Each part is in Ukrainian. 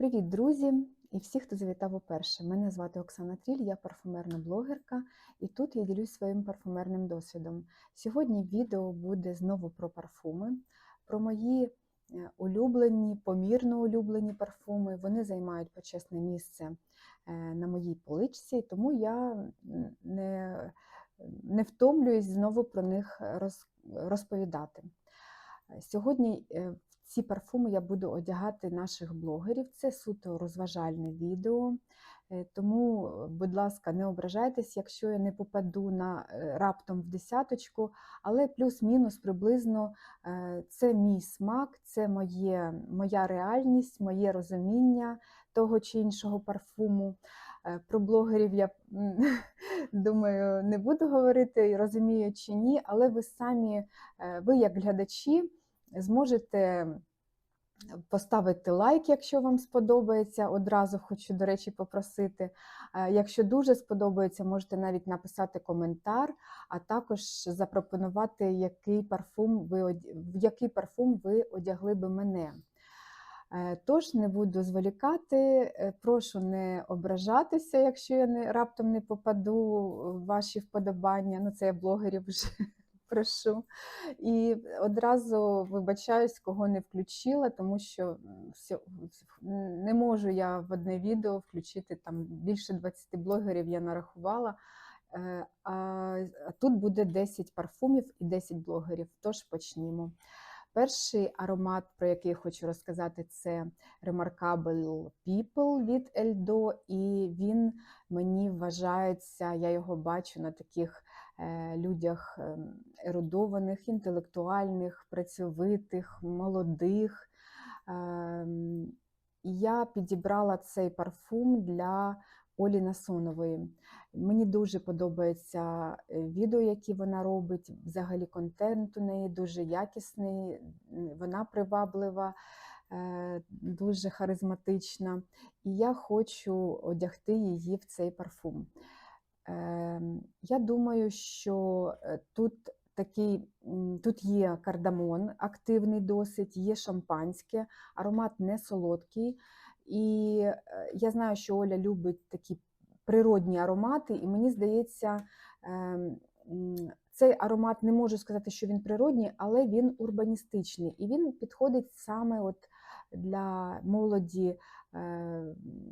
Привіт, друзі! І всі, хто завітав уперше. Мене звати Оксана Тріль, я парфумерна блогерка, і тут я ділюсь своїм парфумерним досвідом. Сьогодні відео буде знову про парфуми, про мої е, улюблені, помірно улюблені парфуми. Вони займають почесне місце е, на моїй поличці, тому я не, не втомлююсь знову про них розповідати. Сьогодні е, ці парфуми я буду одягати наших блогерів. Це суто розважальне відео. Е, Тому, е, будь ласка, не ображайтесь, якщо я не попаду на е, раптом в десяточку, але плюс-мінус приблизно це мій смак, це моє, моя реальність, моє розуміння того чи іншого парфуму. Про блогерів я думаю, не буду говорити, розумію чи ні, але ви самі, ви як глядачі, зможете поставити лайк, якщо вам сподобається. Одразу хочу, до речі, попросити. Якщо дуже сподобається, можете навіть написати коментар, а також запропонувати, який парфум ви, в який парфум ви одягли би мене. Е, Тож не буду зволікати, е, прошу не ображатися, якщо я не, раптом не попаду в ваші вподобання. Ну, це я блогерів вже прошу. І одразу вибачаюсь, кого не включила, тому що не можу я в одне відео включити там більше 20 блогерів я нарахувала. Е, А тут буде 10 парфумів і 10 блогерів. Тож почнімо. Перший аромат, про який я хочу розказати, це Remarkable People від Eldo, і він мені вважається, я його бачу на таких е, людях ем, ерудованих, інтелектуальних, працьовитих, молодих. Ем, І я підібрала цей парфум для Олі Насонової. Мені дуже подобається е, відео, які вона робить. Взагалі контент у неї дуже якісний, вона приваблива, дуже харизматична. І я хочу одягти її в цей парфум. Ем, Я думаю, що е, тут такий, тут є кардамон активний досить, є шампанське, аромат не солодкий. І е, я знаю, що Оля любить такі природні аромати, і мені здається, ем, цей аромат не можу сказати, що він природній, але він урбаністичний. І він підходить саме от для молоді е,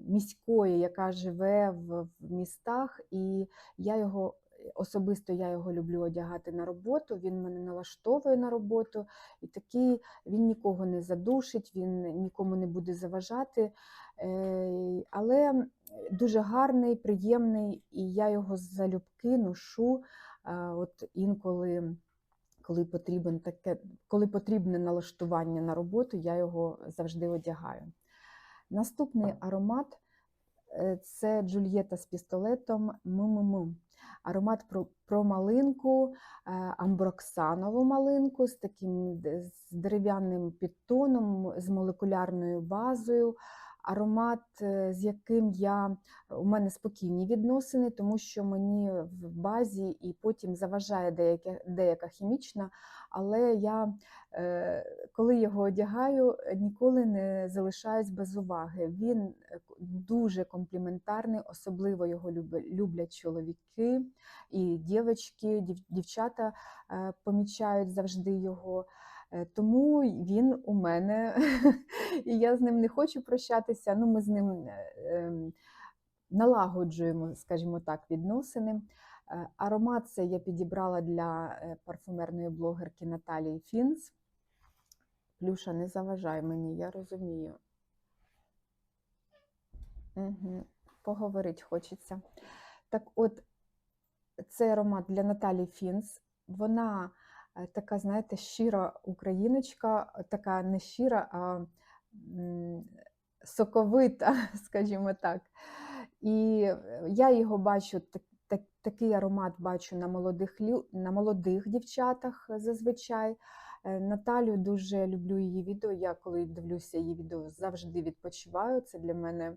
міської, яка живе в, містах, і я його. Особисто я його люблю одягати на роботу, він мене налаштовує на роботу, і такий він нікого не задушить, він нікому не буде заважати. Е, Але дуже гарний, приємний, і я його залюбки ношу. е, От інколи, коли потрібен таке, коли потрібне налаштування на роботу, я його завжди одягаю. Наступний аромат е, це Джульєта з пістолетом «Му-му-му». Аромат про, про малинку, е, амброксанову малинку з таким з дерев'яним підтоном, з молекулярною базою. Аромат, е, з яким я у мене спокійні відносини, тому що мені в базі і потім заважає деяка, деяка хімічна, але я, е, коли його одягаю, ніколи не залишаюсь без уваги. Він е, дуже компліментарний, особливо його люблять чоловіки і дівчатки, дівчата е, помічають завжди його. Е, Тому він у мене, і я з ним не хочу прощатися. Ну, ми з ним е, ем, налагоджуємо, скажімо так, відносини. Е, Аромат це я підібрала для парфумерної блогерки Наталії Фінс. Плюша, не заважай мені, я розумію. Угу. Поговорити хочеться. Так от, цей аромат для Наталі Фінс. Вона така, знаєте, щира україночка, така не щира, а соковита, скажімо так. І е, я його бачу, так, так, такий аромат бачу на молодих, на молодих дівчатах е, зазвичай. Е, Наталю дуже люблю її відео. Я коли дивлюся її відео, завжди відпочиваю. Це для мене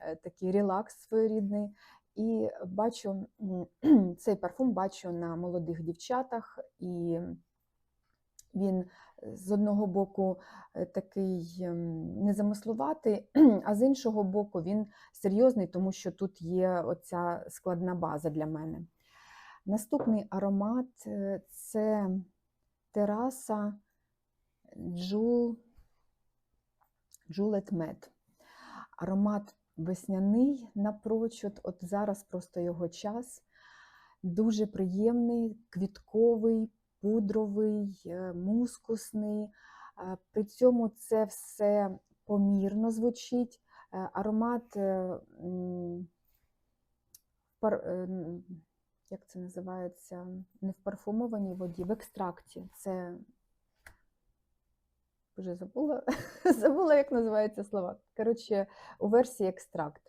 е, такий релакс своєрідний. І бачу цей парфум бачу на молодих дівчатах, і він з одного боку е, такий ем, незамислуватий, а з іншого боку він серйозний, тому що тут є оця складна база для мене. Наступний аромат е, це тераса Джул Джулет Мед. Аромат весняний напрочуд, от зараз просто його час. Дуже приємний, квітковий, пудровий, е, мускусний. Е, При цьому це все помірно звучить. Е, Аромат як це називається? Не в парфумованій воді, в екстракті. Це вже забула, забула, як називаються слова. Коротше, у версії екстракт.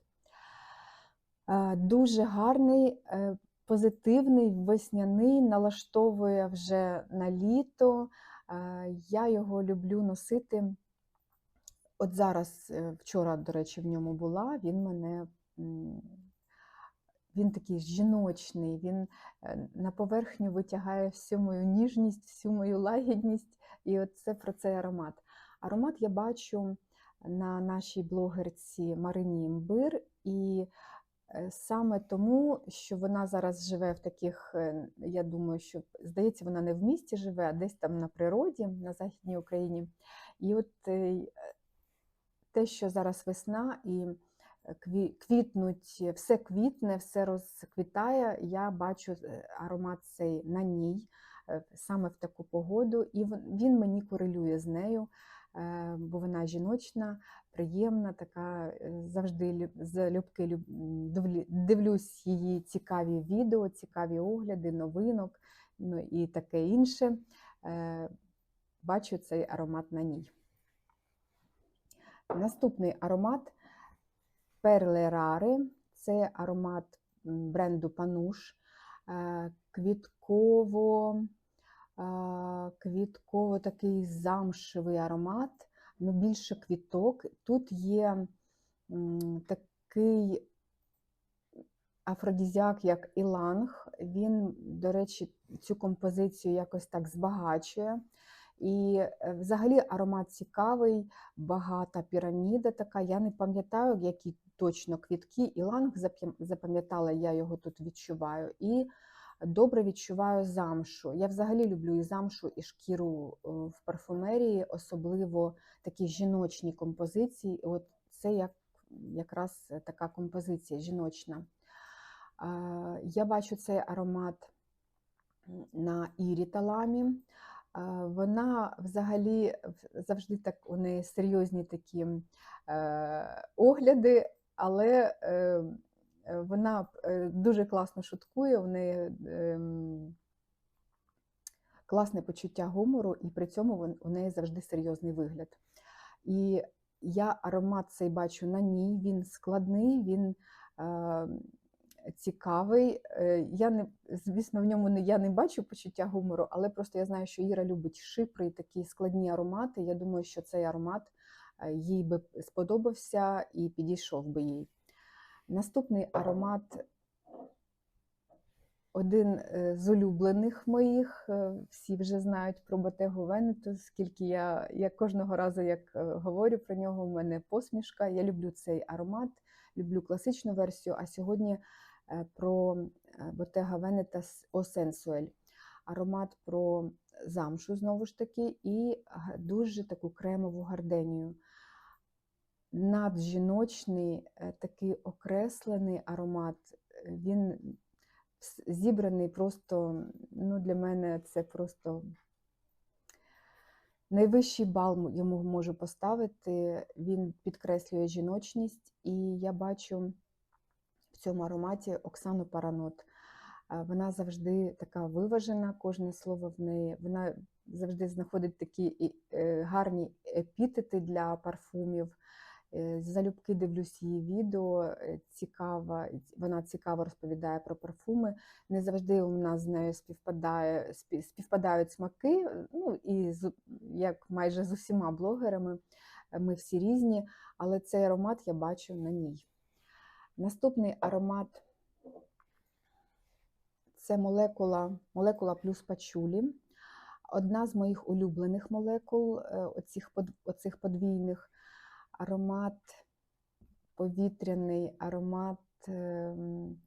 Е, Дуже гарний, е, позитивний, весняний, налаштовує вже на літо. Е, Я його люблю носити. От зараз, вчора, до речі, в ньому була, він мене. Він такий жіночний, він на поверхню витягає всю мою ніжність, всю мою лагідність. І от це про цей аромат. Аромат я бачу на нашій блогерці Марині Імбир, і е, саме тому, що вона зараз живе в таких, е, я думаю, що здається, вона не в місті живе, а десь там на природі, на Західній Україні. І от е, те, що зараз весна і квітнуть, все квітне, все розквітає, я бачу аромат цей на ній саме в таку погоду, і він мені корелює з нею, е, бо вона жіночна, приємна, така е, завжди люб- залюбки дивлюсь її цікаві відео, цікаві огляди, новинок, ну і таке інше. Е, Бачу цей аромат на ній. Наступний аромат Rare. Це аромат бренду Пануш. Е, Квітково, е, квітково такий замшевий аромат, ну більше квіток. Тут є такий афродізіак, як іланг. Він, до речі, цю композицію якось так збагачує. І е, взагалі аромат цікавий, багата піраміда така. Я не пам'ятаю, які точно квітки. Іланг запам'ятала, я його тут відчуваю. І добре відчуваю замшу. Я взагалі люблю і замшу, і шкіру е, в парфумерії, особливо такі жіночні композиції. От це як, якраз така композиція жіночна. Я бачу цей аромат на Ірі Таламі. Вона взагалі завжди так у неї серйозні такі е, огляди, але е, вона е, дуже класно шуткує, в неї ем, класне почуття гумору, і при цьому у неї завжди серйозний вигляд. І я аромат цей бачу на ній, він складний, він е, цікавий. Е, Я не, звісно, в ньому не, я не бачу почуття гумору, але просто я знаю, що Іра любить шипри такі складні аромати. Я думаю, що цей аромат е, їй би сподобався і підійшов би їй. Наступний аромат один е, з улюблених моїх. е, Всі вже знають про Ботегу Венету, скільки я, я кожного разу, як е, говорю про нього, у мене посмішка. Я люблю цей аромат, люблю класичну версію, а сьогодні про Ботега Венета О Сенсуель. Аромат про замшу, знову ж таки, і дуже таку кремову гарденію. Наджіночний, е, такий окреслений аромат. е, Він зібраний просто, ну, для мене це просто найвищий бал йому можу поставити. Він підкреслює жіночність, і я бачу в цьому ароматі Оксану Паранот. Вона завжди така виважена, кожне слово в неї. Вона завжди знаходить такі е, гарні епітети для парфумів. Е, Залюбки дивлюсь її відео, е, цікава, вона цікаво розповідає про парфуми. Не завжди у нас з нею співпадає, співпадають смаки, е, ну і як майже з усіма блогерами, е, ми всі різні, але цей аромат я бачу на ній. Наступний аромат це молекула, молекула плюс пачулі. одна з моїх улюблених молекул, е, оцих, оцих подвійних аромат повітряний, аромат ем,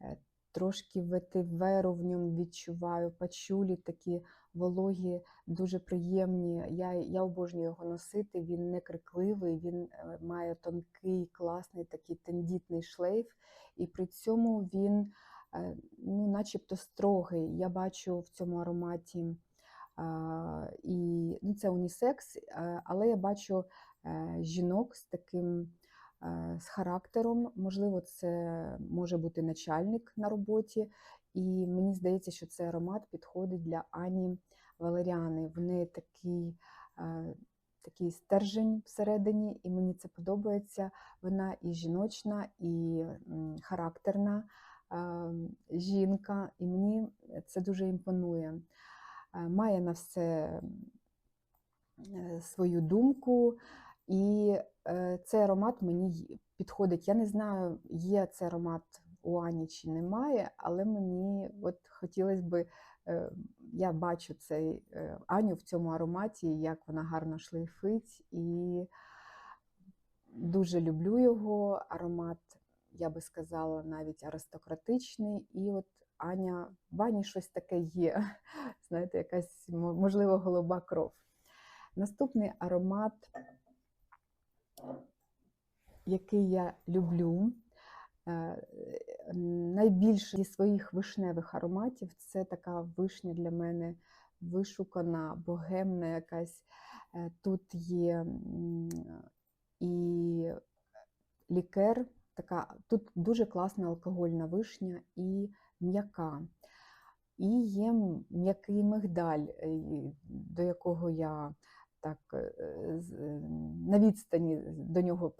е, трошки ветиверу в ньому відчуваю, пачулі такі вологі, дуже приємні. Я, я обожнюю його носити. Він не крикливий, він е, має тонкий, класний такий тендітний шлейф, і при цьому він е, ну, начебто строгий. Я бачу в цьому ароматі і ну, це унісекс, але я бачу жінок з таким е, з характером. Можливо, це може бути начальник на роботі. І мені здається, що цей аромат підходить для Ані Валеріани. В неї такий, е, такий стержень всередині, і мені це подобається. Вона і жіночна, і характерна е, жінка, і мені це дуже імпонує. Е, Має на все е, свою думку, і е, цей аромат мені підходить. Я не знаю, є цей аромат у Ані чи немає, але мені от хотілося би, е, я бачу цей е, Аню в цьому ароматі, як вона гарно шлейфить, і дуже люблю його. Аромат, я би сказала, навіть аристократичний. І от Аня, в Ані щось таке є. Знаєте, якась, можливо, голуба кров. Наступний аромат, який я люблю, е, найбільше зі своїх вишневих ароматів це така вишня для мене вишукана, богемна якась. Е, Тут є і лікер, така, тут дуже класна алкогольна вишня і м'яка. І є м'який мигдаль, е, до якого я так е, е, на відстані до нього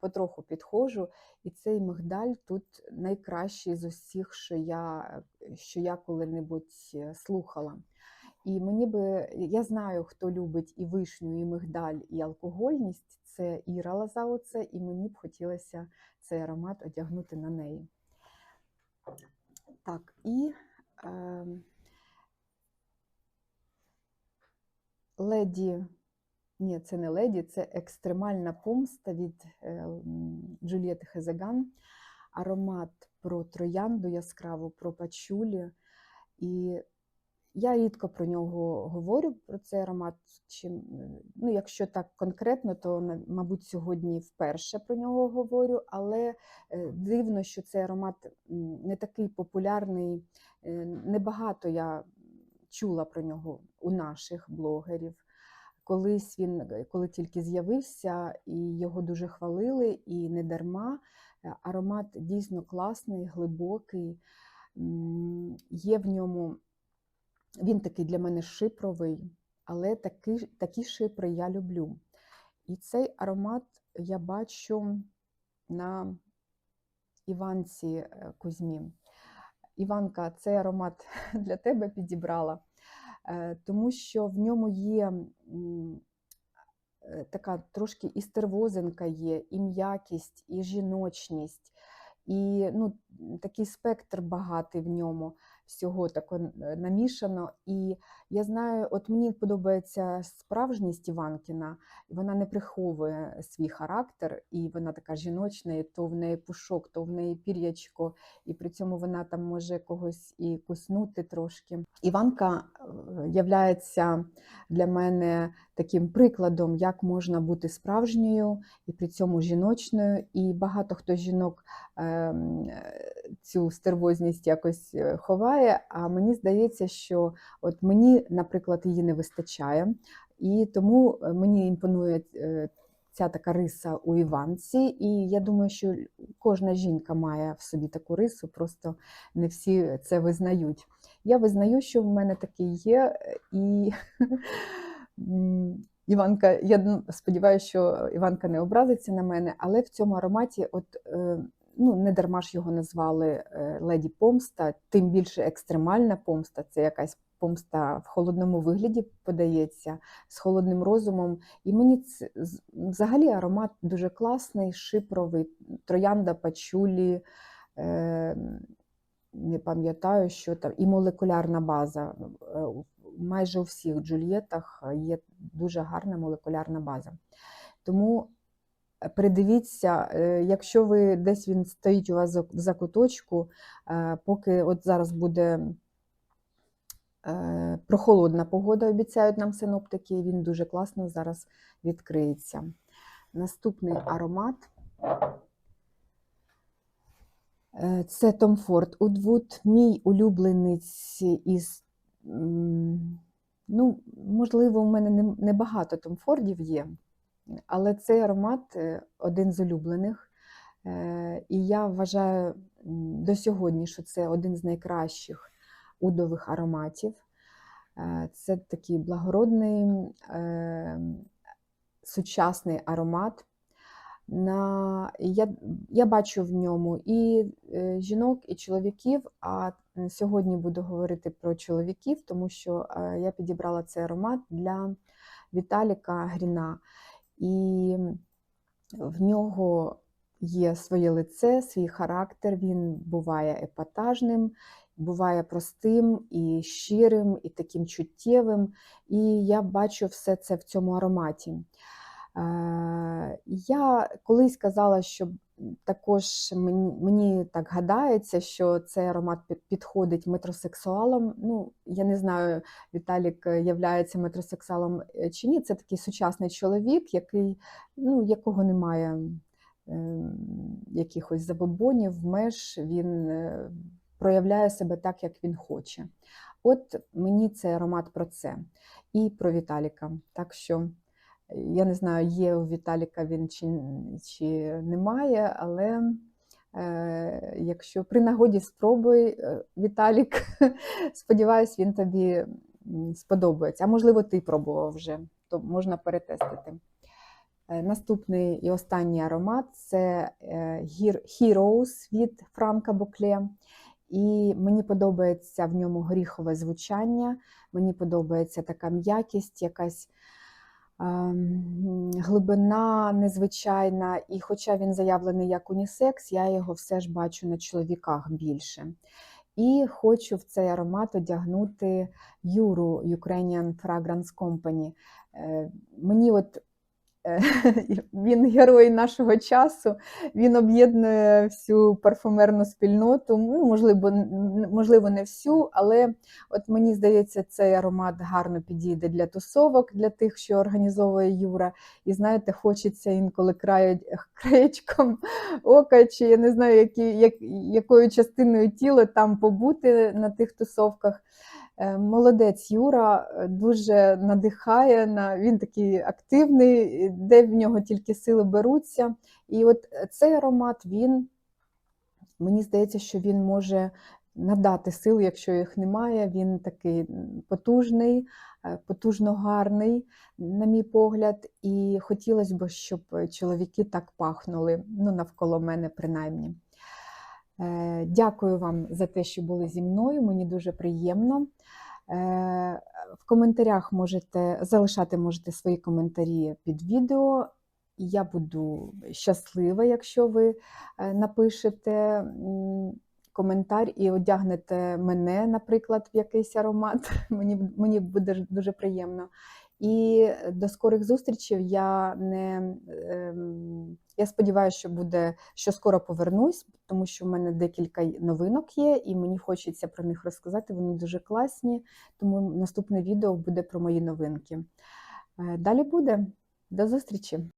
потроху підходжу. І цей мигдаль тут найкращий з усіх, що я, що я коли-небудь е, слухала. І мені би, я знаю, хто любить і вишню, і мигдаль, і алкогольність. Це Іра Лазауце, і мені б хотілося цей аромат одягнути на неї. Так, і е, леді, ні, це не леді, це екстремальна помста від е, м, Джульєти Хезеган. Аромат про троянду яскраву, про пачулі. І я рідко про нього говорю, про цей аромат. Чим, ну, якщо так конкретно, то, мабуть, сьогодні вперше про нього говорю, але е, дивно, що цей аромат не такий популярний. Е, Небагато я чула про нього у наших блогерів. Колись він, е, коли тільки з'явився, і його дуже хвалили, і не дарма. Е, Аромат дійсно класний, глибокий. Є в ньому він такий для мене шипровий, але такі, такі шипри я люблю. І цей аромат я бачу на Іванці е, Кузьмі. Іванка, цей аромат для тебе підібрала, тому що в ньому є е, така трошки і стервозинка є, і м'якість, і жіночність, і ну, такий спектр багатий в ньому всього тако е, намішано. І я знаю, от мені подобається справжність Іванкіна, вона не приховує свій характер, і вона така жіночна, і то в неї пушок, то в неї пір'ячко, і при цьому вона там може когось і куснути трошки. Іванка е, являється для мене таким прикладом, як можна бути справжньою і при цьому жіночною. І багато хто жінок ем, е, цю стервозність якось е, ховає. А мені здається, що от мені, наприклад, її не вистачає, і тому е, мені імпонує. е, Ця така риса у Іванці, і я думаю, що кожна жінка має в собі таку рису, просто не всі це визнають. Я визнаю, що в мене таке є, і Іванка, я ну, сподіваюся, що Іванка не образиться на мене, але в цьому ароматі, от ну не дарма ж його назвали е, леді помста, тим більше екстремальна помста, це якась помста в холодному вигляді подається з холодним розумом. І мені це взагалі аромат дуже класний, шипровий, троянда пачулі. Е, не пам'ятаю, що там, і молекулярна база е, майже у всіх джульєтах є дуже гарна молекулярна база. Тому придивіться, е, якщо ви десь він стоїть у вас в закуточку, е, поки от зараз буде е, прохолодна погода, обіцяють нам синоптики, він дуже класно зараз відкриється. Наступний аромат. Це Tom Ford Woodwood, мій улюбленець із, ну, можливо, у мене не- небагато Fordів є, але цей аромат е, один з улюблених. Е, І я вважаю до сьогодні, що це один з найкращих удових ароматів. Е, Це такий благородний, сучасний аромат. На, я, я бачу в ньому і жінок, і чоловіків. А сьогодні буду говорити про чоловіків, тому що я підібрала цей аромат для Віталіка Гріна. І в нього є своє лице, свій характер. Він буває епатажним, буває простим і щирим, і таким чуттєвим. І я бачу все це в цьому ароматі. Е, Я колись казала, що також мені, мені так гадається, що цей аромат підходить метросексуалам. Ну, я не знаю, Віталік е, являється метросексуалом е, чи ні. Це такий сучасний чоловік, який, ну, якого немає е, якихось забобонів, меж. Він е, проявляє себе так, як він хоче. От мені цей аромат про це і про Віталіка. Так що. Я не знаю, є у Віталіка він чи, чи немає, але е, якщо при нагоді спробуй, е, Віталік, сподіваюсь, він тобі сподобається. А можливо, ти пробував вже, то можна перетестити. Е, Наступний і останній аромат це е, Heroes від Франка Букле. І мені подобається в ньому горіхове звучання, мені подобається така м'якість, якась глибина незвичайна. І хоча він заявлений як унісекс, я його все ж бачу на чоловіках більше. І хочу в цей аромат одягнути Юру Ukrainian Fragrance Company. Е, Мені от він герой нашого часу, він об'єднує всю парфумерну спільноту. Ну, можливо, можливо, не всю, але от мені здається, цей аромат гарно підійде для тусовок, для тих, що організовує Юра. І знаєте, хочеться інколи краю- краєчком ока, чи я не знаю, які, як, якою частиною тіла там побути на тих тусовках. Е, Молодець Юра е, дуже надихає, на, він такий активний, де в нього тільки сили беруться. І от е, цей аромат, він, мені здається, що він може надати сил, якщо їх немає. Він такий потужний, потужно гарний, на мій погляд. І хотілося б, щоб чоловіки так пахнули, ну, навколо мене принаймні. Е, Дякую вам за те, що були зі мною. Мені дуже приємно. Е, В коментарях можете залишати можете свої коментарі під відео. Я буду щаслива, якщо ви е, напишете коментар і одягнете мене, наприклад, в якийсь аромат. Мені, мені буде дуже приємно. І до скорих зустрічей. Я не ем, я сподіваюся, що буде що скоро повернусь, тому що в мене декілька новинок є, і мені хочеться про них розказати. Вони дуже класні. Тому наступне відео буде про мої новинки. Е, Далі буде. До зустрічі!